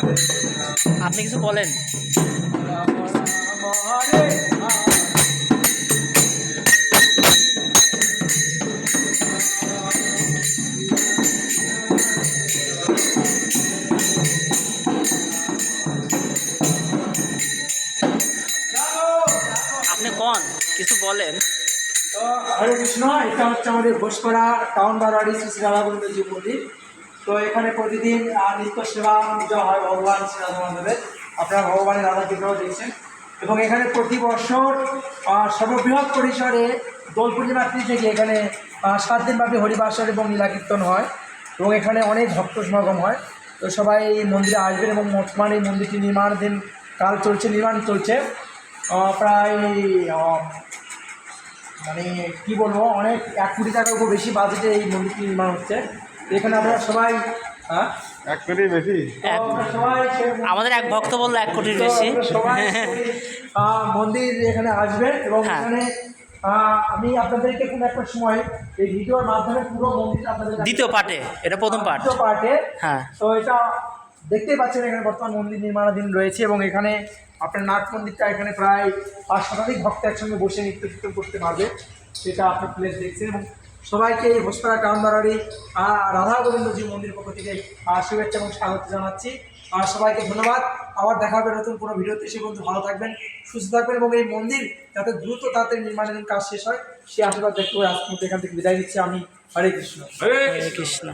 আপনি কিছু বলেন। আপনি কোন? কিছু বলেন। হরে কৃষ্ণ, এটা হচ্ছে আমাদের ঘোষপাড়া, টাউন বারোয়ারি শ্রী শ্রী রাধাগোবিন্দজি মন্দির। তো এখানে প্রতিদিন নিত্য সেবা পূজা হয় ভগবান শ্রী রাধা মাধবের আপনারা ভগবানের রাধা বিগ্রহ দেখছেন। এবং এখানে প্রতি বছর সর্ববৃহৎ পরিসরে দোল পূর্ণিমাত্রী থেকে এখানে সাত দিনব্যাপী হরিবাসর এবং লীলা কীর্তন হয় এবং এখানে অনেক ভক্ত সমাগম হয়। তো সবাই এই মন্দিরে আসবেন এবং বর্তমানে এই মন্দিরটি নির্মাণাধীন কাল চলছে, নির্মাণ চলছে। প্রায় মানে কি বলব, অনেক এক কোটি টাকার উপর বেশি বাজেটে এই মন্দিরটি নির্মাণ হচ্ছে। এখানে আপনারা সবাই হ্যাঁ? এক কোটি। বেশি আমাদের এক ভক্ত বলল এক কোটির বেশি। মন্দির এখানে আসবেন এবং হ্যাঁ। এখানে আমি আপনাদেরকে কোনো একটা সময় এই ভিডিওর মাধ্যমে পুরো মন্দির আপনাদের দ্বিতীয় পার্টে এটা প্রথম পার্ট। দ্বিতীয় পার্টে। হ্যাঁ। তো এটা দেখতেই পাচ্ছেন এখানে বর্তমান মন্দির নির্মাণাধীন রয়েছে এবং এখানে আপনার নাট মন্দিরটা এখানে প্রায় পাঁচ শতাধিক ভক্ত একসঙ্গে বসে নৃত্য কীর্তন করতে পারবে। সেটা আপনার প্লেস দেখছেন এবং সবাইকে এই হোসপাড়া টাউন বাড়ারি রাধা গোবিন্দজি মন্দির পক্ষ থেকে শুভেচ্ছা এবং স্বাগত জানাচ্ছি। আর সবাইকে ধন্যবাদ। আবার দেখা হবে নতুন কোনো ভিডিওতে। সে বন্ধু ভালো থাকবেন সুস্থ থাকবেন এবং এই মন্দির যাতে দ্রুত তাড়াতাড়ি নির্মাণের কাজ শেষ হয় সে আশীর্বাদ দেখতে হবে আজকে এখান থেকে বিদায় দিচ্ছি আমি হরে কৃষ্ণ। হরে কৃষ্ণ।